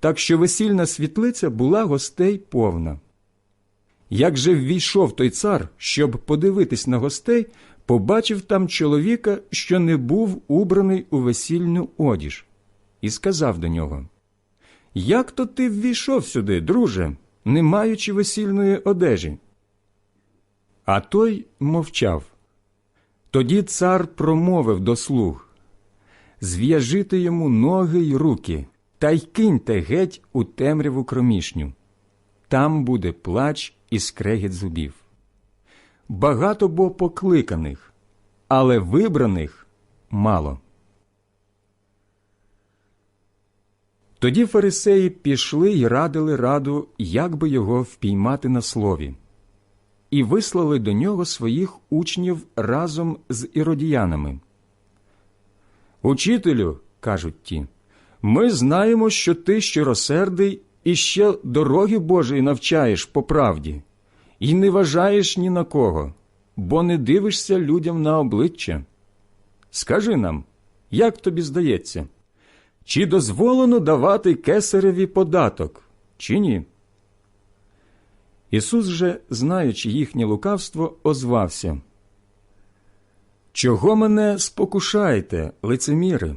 так що весільна світлиця була гостей повна. Як же ввійшов той цар, щоб подивитись на гостей, побачив там чоловіка, що не був убраний у весільну одіж, і сказав до нього Як то ти ввійшов сюди, друже, не маючи весільної одежі? А той мовчав. Тоді цар промовив до слуг Зв'яжите йому ноги й руки, та й киньте геть у темряву кромішню. Там буде плач і скрегіт зубів. Багато бо покликаних, але вибраних мало. Тоді фарисеї пішли й радили раду, як би його впіймати на слові, і вислали до нього своїх учнів разом з іродіянами. Учителю, кажуть ті, ми знаємо, що ти щиросердий і ще дороги Божої навчаєш по правді, і не вважаєш ні на кого, бо не дивишся людям на обличчя. Скажи нам, як тобі здається, чи дозволено давати кесареві податок, чи ні? Ісус же, знаючи їхнє лукавство, озвався. Чого мене спокушаєте, лицеміри?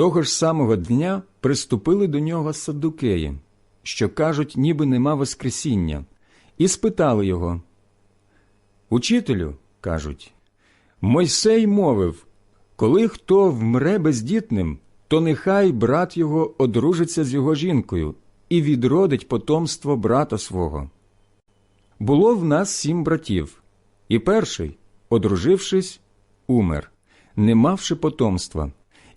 Того ж самого дня приступили до нього саддукеї, що кажуть, ніби нема Воскресіння, і спитали його. Учителю, кажуть, Мойсей мовив, коли хто вмре бездітним, то нехай брат його одружиться з його жінкою і відродить потомство брата свого. Було в нас сім братів, і перший, одружившись, умер, не мавши потомства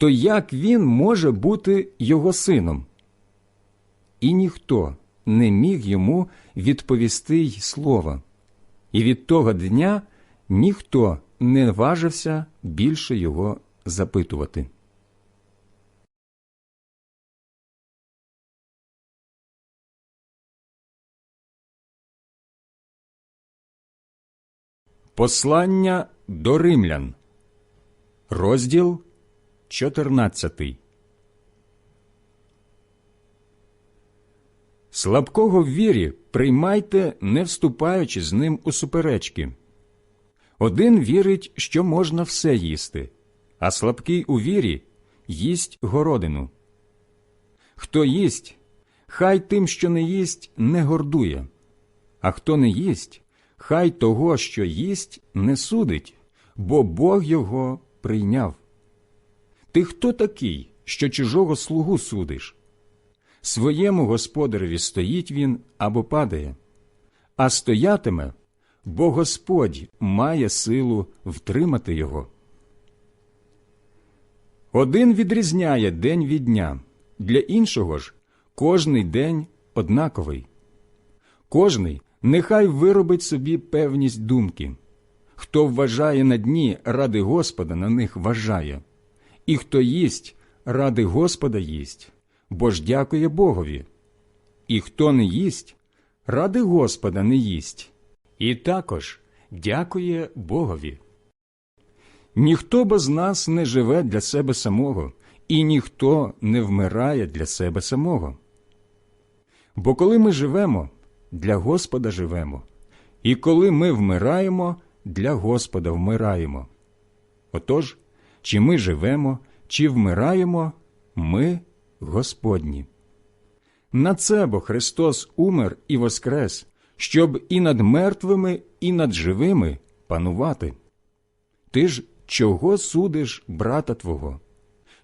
то як він може бути його сином? І ніхто не міг йому відповісти й слова, і від того дня ніхто не важився більше його запитувати. Послання до римлян, розділ 14 Слабкого в вірі приймайте, не вступаючи з ним у суперечки. Один вірить, що можна все їсти, а слабкий у вірі їсть городину. Хто їсть, хай тим, що не їсть, не гордує, а хто не їсть, хай того, що їсть, не судить, бо Бог його прийняв. Ти хто такий, що чужого слугу судиш? Своєму господареві стоїть він або падає, а стоятиме, бо Господь має силу втримати його. Один відрізняє день від дня, для іншого ж кожний день однаковий. Кожний нехай виробить собі певність думки. Хто вважає на дні ради Господа, на них вважає, і хто їсть ради Господа їсть, бо ж дякує Богові. І хто не їсть, ради Господа не їсть, і також дякує Богові. Ніхто без нас не живе для себе самого, і ніхто не вмирає для себе самого. Бо коли ми живемо, для Господа живемо, і коли ми вмираємо, для Господа вмираємо. Отож, чи ми живемо, чи вмираємо, ми Господні. На це бо Христос умер і воскрес, щоб і над мертвими, і над живими панувати. Ти ж чого судиш брата Твого?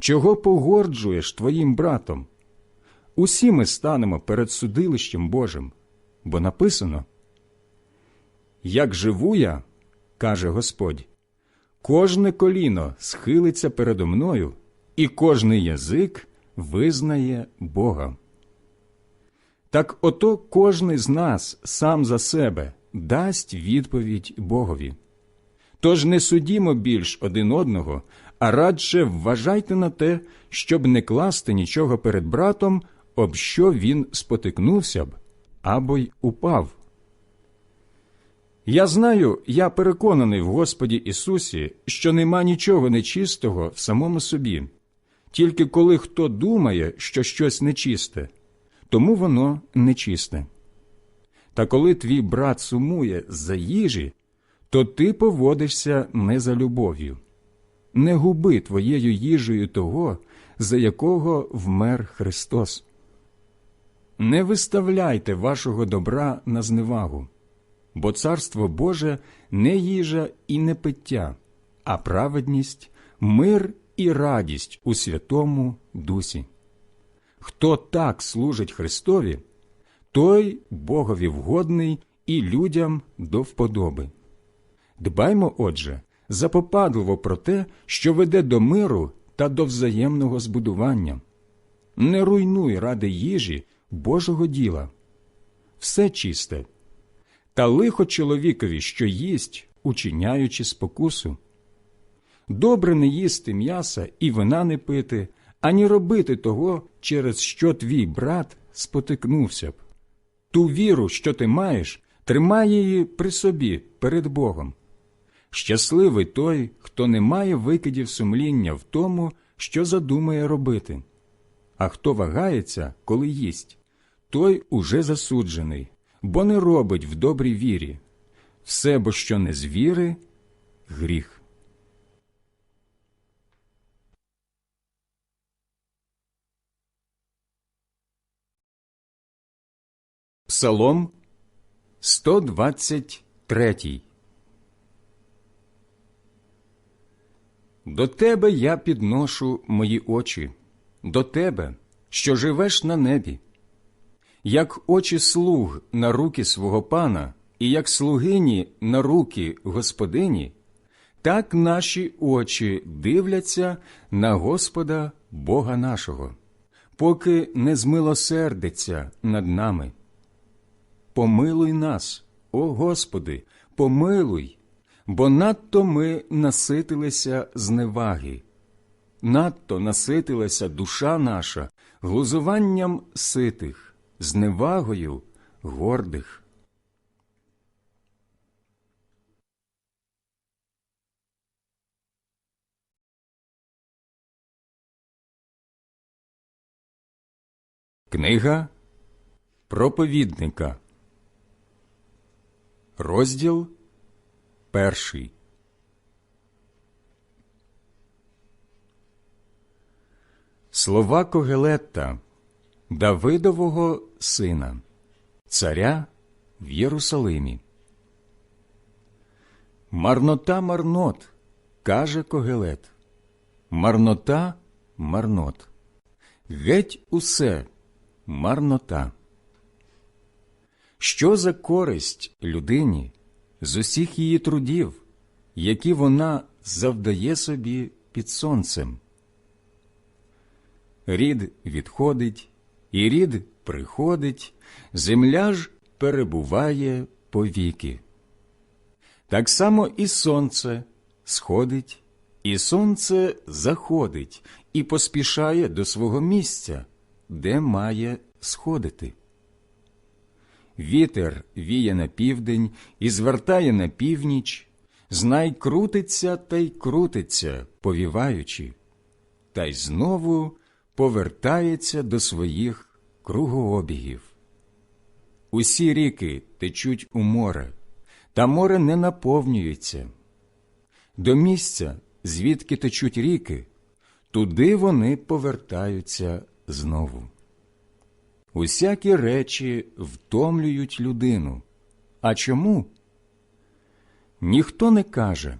Чого погорджуєш твоїм братом? Усі ми станемо перед судилищем Божим, бо написано Як живу я, каже Господь, кожне коліно схилиться передо мною, і кожний язик визнає Бога. Так ото кожний з нас сам за себе дасть відповідь Богові. Тож не судімо більш один одного, а радше вважайте на те, щоб не класти нічого перед братом, об що він спотикнувся б або й упав. Я знаю, я переконаний в Господі Ісусі, що нема нічого нечистого в самому собі, тільки коли хто думає, що щось нечисте, тому воно нечисте. Та коли твій брат сумує за їжі, то ти поводишся не за любов'ю. Не губи твоєю їжею того, за якого вмер Христос. Не виставляйте вашого добра на зневагу, бо Царство Боже не їжа і не пиття, а праведність, мир і радість у Святому Дусі. Хто так служить Христові, той Богові вгодний і людям до вподоби. Дбаймо, отже, запопадливо про те, що веде до миру та до взаємного збудування. Не руйнуй ради їжі Божого діла. Все чисте. Та лихо чоловікові, що їсть, учиняючи спокусу. Добре не їсти м'яса і вина не пити, ані робити того, через що твій брат спотикнувся б. Ту віру, що ти маєш, тримай її при собі перед Богом. Щасливий той, хто не має викидів сумління в тому, що задумає робити. А хто вагається, коли їсть, той уже засуджений, бо не робить в добрій вірі. Все, бо що не з віри – гріх. Псалом 123 До тебе я підношу мої очі, до тебе, що живеш на небі. Як очі слуг на руки свого пана, і як слугині на руки господині, так наші очі дивляться на Господа Бога нашого, поки не змилосердиться над нами. Помилуй нас, о Господи, помилуй, бо надто ми наситилися зневаги, надто наситилася душа наша глузуванням ситих, зневагою гордих. Книга проповідника Розділ перший. Слова Когелетта, Давидового сина, царя в Єрусалимі. Марнота марнот, каже Когелет. Марнота марнот. Геть усе марнота. Що за користь людині з усіх її трудів, які вона завдає собі під сонцем? Рід відходить, і рід приходить, земля ж перебуває повіки. Так само і сонце сходить, і сонце заходить і поспішає до свого місця, де має сходити. Вітер віє на південь і звертає на північ, знай крутиться та й крутиться, повіваючи, та й знову повертається до своїх кругообігів. Усі ріки течуть у море, та море не наповнюється. До місця, звідки течуть ріки, туди вони повертаються знову. Усякі речі втомлюють людину. А чому? Ніхто не каже.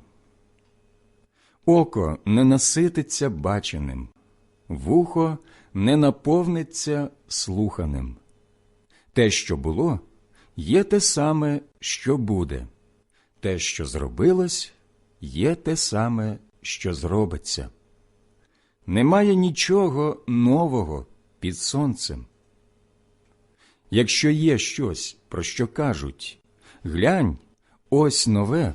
Око не насититься баченим, вухо не наповниться слуханим. Те, що було, є те саме, що буде, те, що зробилось, є те саме, що зробиться. Немає нічого нового під сонцем. Якщо є щось, про що кажуть глянь, ось нове,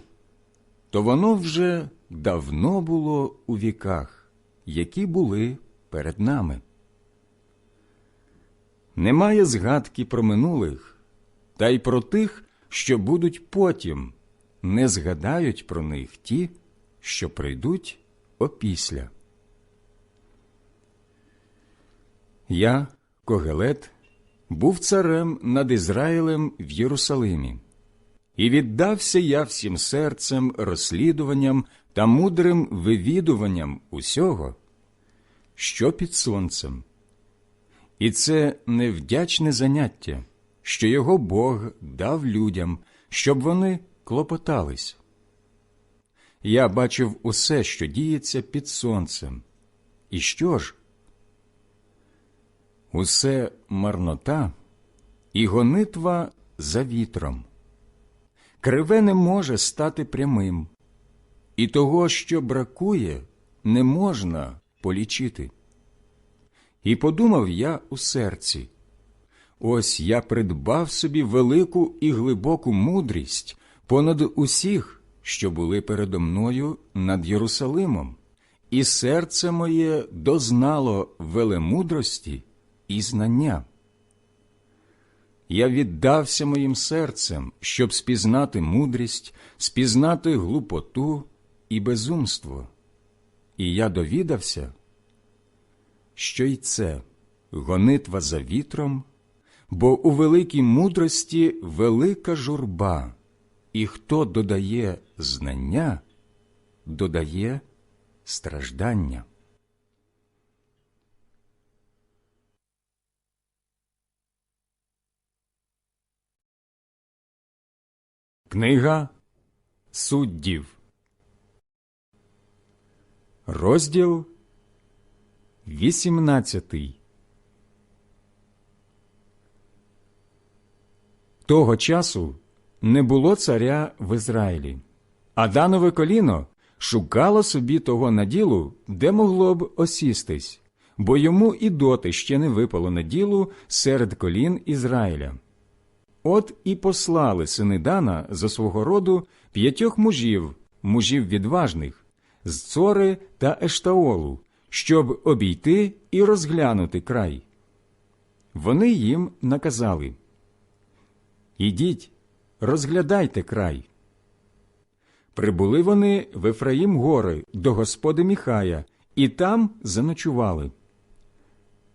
то воно вже давно було у віках, які були перед нами. Немає згадки про минулих, та й про тих, що будуть потім, не згадають про них ті, що прийдуть опісля. Я, Когелет, був царем над Ізраїлем в Єрусалимі, і віддався я всім серцем, розслідуванням та мудрим вивідуванням усього, що під сонцем. І це невдячне заняття, що його Бог дав людям, щоб вони клопотались. Я бачив усе, що діється під сонцем. І що ж? Усе марнота і гонитва за вітром. Криве не може стати прямим, і того, що бракує, не можна полічити. І подумав я у серці ось я придбав собі велику і глибоку мудрість понад усіх, що були передо мною над Єрусалимом, і серце моє дознало велемудрості і знання. Я віддався моїм серцем, щоб спізнати мудрість, спізнати глупоту і безумство. І я довідався, що й це гонитва за вітром, бо у великій мудрості велика журба, і хто додає знання, додає страждання. Книга суддів, розділ 18 Того часу не було царя в Ізраїлі, а данове коліно шукало собі того наділу, де могло б осістись, бо йому і доти ще не випало наділу серед колін Ізраїля. От і послали сини Дана за свого роду п'ятьох мужів, мужів відважних, з Цори та Ештаолу, щоб обійти і розглянути край. Вони їм наказали Ідіть, розглядайте край. Прибули вони в Ефраїм гори до господи Міхая, і там заночували.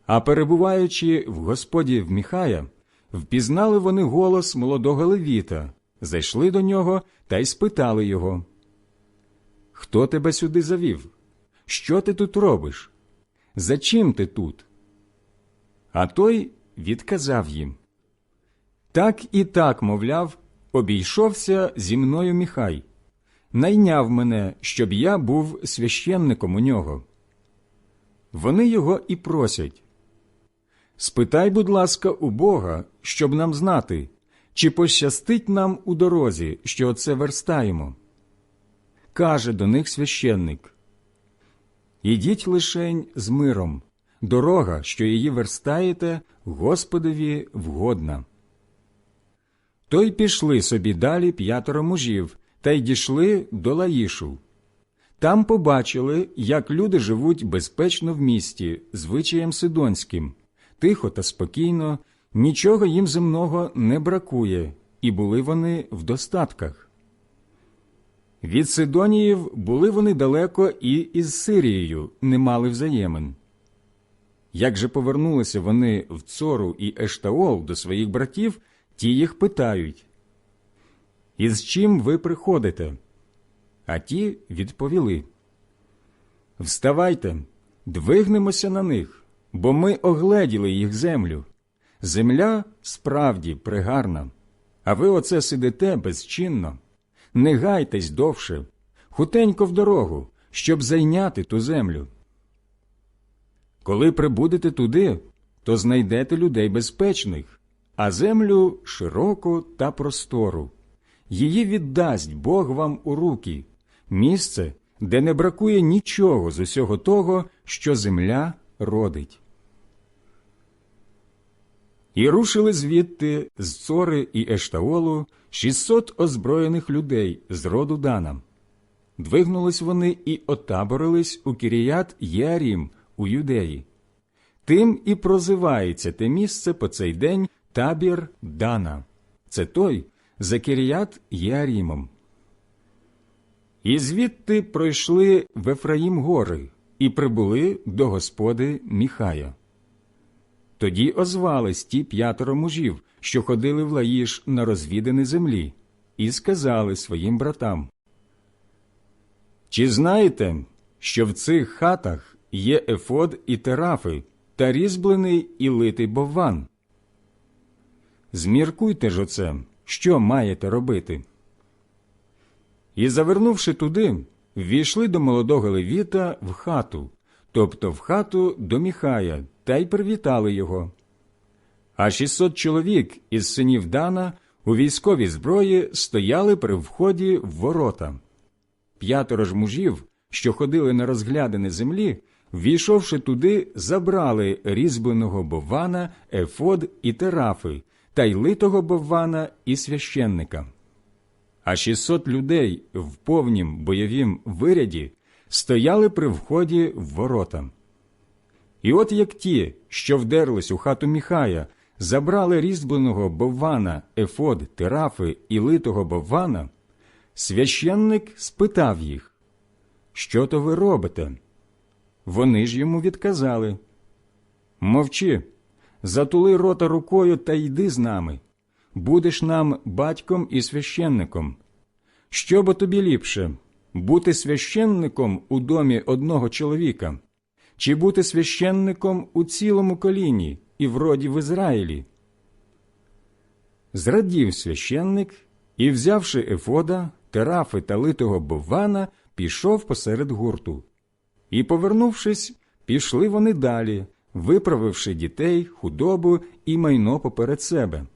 А перебуваючи в господі в Міхая, впізнали вони голос молодого левіта, зайшли до нього та й спитали його Хто тебе сюди завів? Що ти тут робиш? За чим ти тут? А той відказав їм Так і так, мовляв, обійшовся зі мною Міхай, найняв мене, щоб я був священником у нього. Вони його і просять Спитай, будь ласка, у Бога, щоб нам знати, чи пощастить нам у дорозі, що оце верстаємо. Каже до них священник Ідіть лишень з миром, дорога, що її верстаєте, Господові вгодна. То й пішли собі далі п'ятеро мужів та й дійшли до Лаїшу. Там побачили, як люди живуть безпечно в місті, звичаєм сидонським, тихо та спокійно, нічого їм земного не бракує, і були вони в достатках. Від Сидоніїв були вони далеко і із Сирією не мали взаємин. Як же повернулися вони в Цору і Ештаол до своїх братів, ті їх питають Із чим ви приходите? А ті відповіли Вставайте, двигнемося на них, бо ми огледіли їх землю. Земля справді пригарна, а ви оце сидите безчинно. Не гайтесь довше, хутенько в дорогу, щоб зайняти ту землю. Коли прибудете туди, то знайдете людей безпечних, а землю широку та простору. Її віддасть Бог вам у руки, місце, де не бракує нічого з усього того, що земля родить. І рушили звідти з Цори і Ештаолу 600 озброєних людей з роду Дана. Двигнулись вони і отаборились у Кіріят Єарім у Юдеї. Тим і прозивається те місце по цей день табір Дана. Це той за Кіріят Єарімом. І звідти пройшли в Ефраїм гори і прибули до господи Міхая. Тоді озвались ті п'ятеро мужів, що ходили в Лаїш на розвідані землі, і сказали своїм братам Чи знаєте, що в цих хатах є ефод і терафи, та різьблений і литий бовван? Зміркуйте ж оце, що маєте робити. І, завернувши туди, ввійшли до молодого левіта в хату, тобто в хату до Міхая, та й привітали його. А 600 чоловік із синів Дана у військовій зброї стояли при вході в ворота. П'ятеро ж мужів, що ходили на розглядини землі, війшовши туди, забрали різьбленого боввана, ефод і терафи, та й литого боввана і священника. А 600 людей в повнім бойовім виряді стояли при вході в ворота. І от як ті, що вдерлись у хату Міхая, забрали різьбленого боввана, ефод, терафи і литого боввана, священник спитав їх, що то ви робите? Вони ж йому відказали Мовчи, затули рота рукою та йди з нами. Будеш нам батьком і священником. Що бо тобі ліпше бути священником у домі одного чоловіка, чи бути священником у цілому коліні і в роді в Ізраїлі? Зрадів священник і, взявши ефода, терафи та литого боввана, пішов посеред гурту. І, повернувшись, пішли вони далі, виправивши дітей, худобу і майно поперед себе.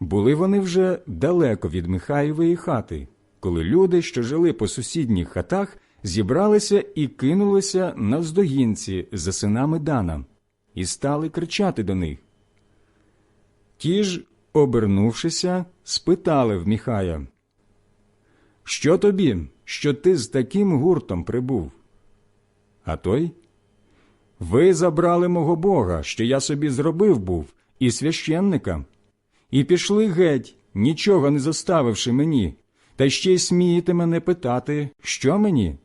Були вони вже далеко від Михаєвої хати, коли люди, що жили по сусідніх хатах, зібралися і кинулися навздогінці за синами Дана, і стали кричати до них. Ті ж, обернувшися, спитали в Міхая, Що тобі, що ти з таким гуртом прибув? А той Ви забрали мого Бога, що я собі зробив був, і священника, і пішли геть, нічого не заставивши мені, та ще й смієте мене питати, що мені?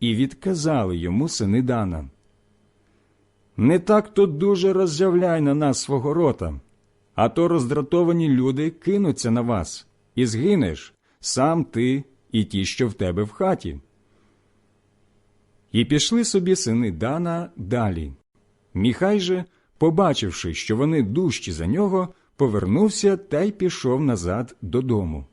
І відказали йому сини Дана. Не так то дуже роззявляй на нас свого рота, а то роздратовані люди кинуться на вас, і згинеш сам ти і ті, що в тебе в хаті. І пішли собі сини Дана далі. Міхай же, побачивши, що вони дужчі за нього, повернувся та й пішов назад додому.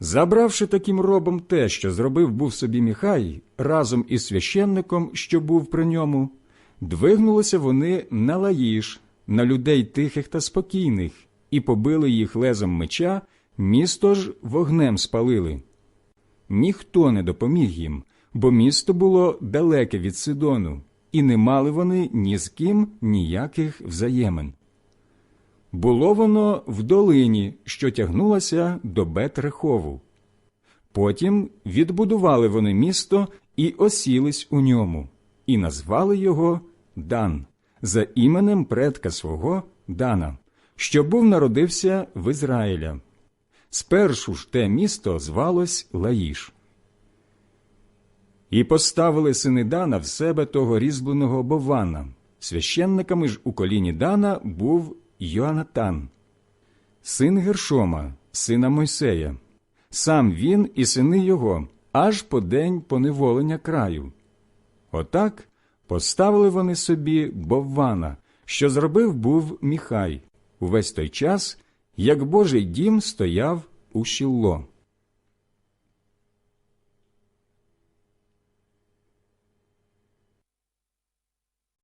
Забравши таким робом те, що зробив був собі Міхай, разом із священником, що був при ньому, двигнулися вони на лаїш, на людей тихих та спокійних, і побили їх лезом меча, місто ж вогнем спалили. Ніхто не допоміг їм, бо місто було далеке від Сидону, і не мали вони ні з ким ніяких взаємин. Було воно в долині, що тягнулася до Бетрехову. Потім відбудували вони місто і осілись у ньому, і назвали його Дан за іменем предка свого Дана, що був народився в Ізраїля. Спершу ж те місто звалось Лаїш. І поставили сини Дана в себе того різьбленого Бована. Священниками ж у коліні Дана був Йоанатан, син Гершома, сина Мойсея, сам він і сини його, аж по день поневолення краю. Отак поставили вони собі Боввана, що зробив був Міхай, увесь той час, як Божий дім стояв у Шілло.